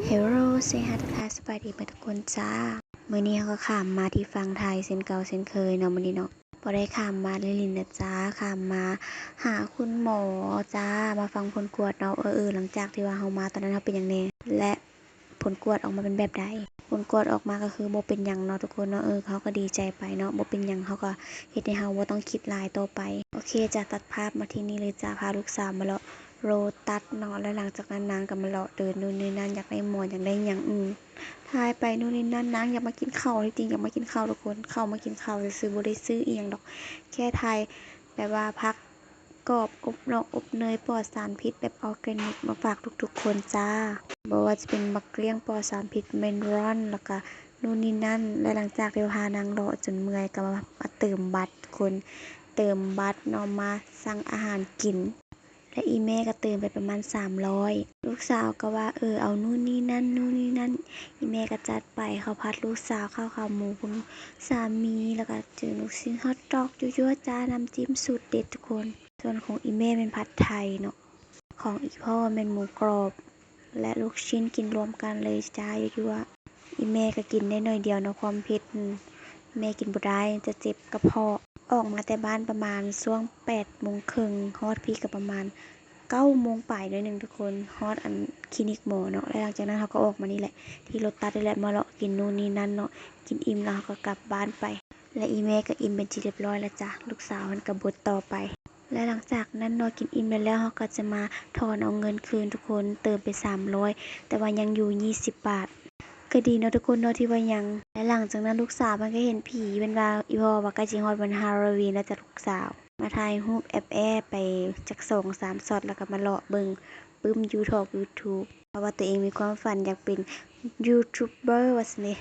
เฮลโลเซฮัตทาสบายดีเพื่อนทุกคนจ้ามื้อนี้เขาก็ขามมาที่ฟังไทยเส้นเก่าเส้นเคยเนาะมื้อนี้เนาะบ่ได้ขามมาลิลินนะจ้าขามมา หาคุณหมอจ้ามาฟังผลกวดเนาะเออเออหลังจากที่ว่าเฮามาตอนนั้นเฮาเป็นหยังแน่และผลกวดออกมาเป็นแบบใดผลกวดออกมาก็คือบ่เป็นหยังเนาะทุกคนเนาะเออเขาก็ดีใจไปเนาะบ่เป็นหยังเขาก็เฮ็ดให้เฮาบ่ต้องคิดหลายต่อไป โอเคจะตัดภาพมาที่นี่เลยจ้าพาลูกสาวมาเลาะ โรตัสเนาะแล้วหลังจากนั้นนางก็มาเลาะเดินนู่นนี่นั่นอยากได้หมอนอยากได้หยังอืมทายไปนู่นนี่นั่นนางอยากมากินข้าวจริงอยากมากินข้าวทุกคนเข้ามากินข้าวซื้อบ่ได้ซื้ออีหยังดอก แค่ทายแบบว่าพักกรอบอบนอกอบเนยปลอดสารพิษแบบออร์แกนิกมาฝากทุกๆ คนจ้าบ่ว่าจะเป็นมักเกลี้ยงปลอดสารพิษเมนรอนแล้วก็นู่นนี่นั่น และหลังจากที่พานางเลาะจนเมื่อยก็มามาเติมบัตรคนเติมบัตรนาะมาสั่งอาหารกิน และอีแม่ก็เติมไปประมาณ 300 ลูกสาวก็ว่าเออเอานู่นนี่นั่นนู่นนี่นั่น อีแม่ก็จัดไปเขาวผัดลูกสาวข้าวขาหมูคุณสามีแล้วก็เจอลูกชิ้นฮอทดอกยั่วๆจ้าน้ำจิ้มสูตรเด็ดทุกคน ส่วนของอีแม่เป็นผัดไทยเนาะของอีพ่อเป็นหมูกรอบ และลูกชิ้นกินรวมกันเลยจ้ายั่วๆอีแม่ก็กินได้หน่อยเดียวเนาะความเผ็ด แม่กินบ่ได้จะเจ็บกระเพาะ ออกมาแต่บ้านประมาณช่วง8โมงครึ่งฮอดพี่ก็ประมาณ9โมงปลายหน่อยหนึ่งทุกคนฮอดอันคลินิกหมอเนาะแล้วหลังจากนั้นเขาก็ออกมานี่แหละ ที่รถตัดนี่แหละมาเลาะกินนู่นนี่นั่นเนาะกินอิ่มแล้วเขาก็กลับบ้านไป และอีแม่ก็อิ่มเป็นที่เรียบร้อยแล้วจ้ะลูกสาวมันก็บดต่อไป และหลังจากนั้นเนาะกินอิ่มแล้วเขาก็จะมาถอนเอาเงินคืนทุกคนเติมไป300แต่ว่ายังอยู่ 20 บาท ก็ดีเนาะทุกคนเนาะที่ว่ายัง และหลังจากนั้นลูกสาวมันก็เห็นผีเป็นว่าอีพอว่ากล้สิฮอดวันฮาโลวีนแล้วจะลูกสาว มาถ่ายรูปแอบแอบไปจักสองสามช็อตแล้วก็มาเลาะเบิงปึ้มยูทอกยูทูบเพราะว่าตัวเองมีความฝันอยากเป็นยูทูบเบอร์ว่าซั่นนี่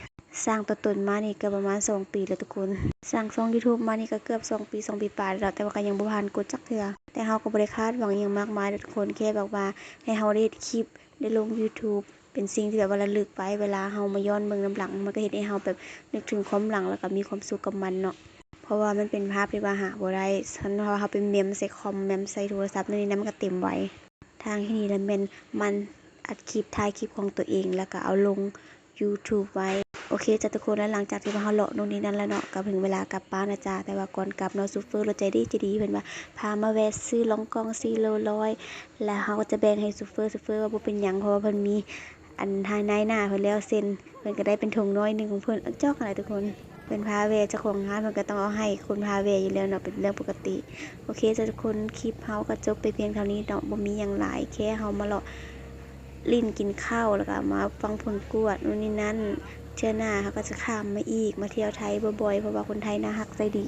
สร้างตัวตนมานี่ก็ประมาณ 2 ปีแล้วทุกคน สร้างช่อง YouTube มานี่ก็เกือบ 2 ปี 2 ปีปลายแล้วแต่ว่าก็ยังบ่ผ่านกฎจักเทื่อ แต่เฮาก็บ่ได้คาดหวังหยังมากมายทุกคนแค่แบบว่าให้เฮาได้คลิปได้ลง YouTube เป็นสิ่งที่แบบว่าระลึกไปเวลาเฮามาย้อนเบิ่งน้ำหลัง มันก็เฮ็ดให้เฮาแบบนึกถึงความหลังแล้วก็มีความสุขกับมันเนาะเพราะว่ามันเป็นภาพที่ว่าหาบ่ได้ฉันว่าเฮาไปเมมใส่คอมเมมใส่โทรศัพท์นั่นนี่นั่นมันก็เต็มไว้ ทางที่นี่แล้วแม่นมันอัดคลิปถ่ายคลิปของตัวเอง แล้วก็เอาลง YouTube ไว้ โอเคจ้ะทุกคนแล้วหลังจากที่ว่าเฮาเลาะนู่นนี่นั่นแล้วเนาะก็ถึงเวลากลับบ้านแล้วจ้าแต่ว่าก่อนกลับเนาะซูเฟอร์เรถใจดีใจดีเพิ่นว่าพามาแวะซื้อลองกอง4โลร้อยแล้วเฮาก็จะแบ่งให้ซูเฟอร์ซูเฟอร์ว่าบ่เป็นหยังเพราะว่าเพิ่นมีอันทายนายหน้าเพิ่นแล้วเซ็นเพิ่นก็ได้เป็นถุงน้อยหนึงของเพิ่นเอาจอกอะไรทุกคนเป็นพาเวเจ้าของงานมันก็ต้องเอาให้คนพาเวอยู่แล้วเนาะเป็นเรื่องปกติ โอเคจ้ะทุกคนคลิปเฮาก็จบไปเพียงเท่านี้เนาะบ่มีหยังหลายแค่เฮามาเลาะลิ้นกินข้าวแล้วก็มาฟังผลกวดนู่นนี่นั่น เชื่อหน้าเขาก็จะข้ามมาอีก มาเที่ยวไทยบ่อยๆ เพราะว่าคนไทยน่ารักใจดี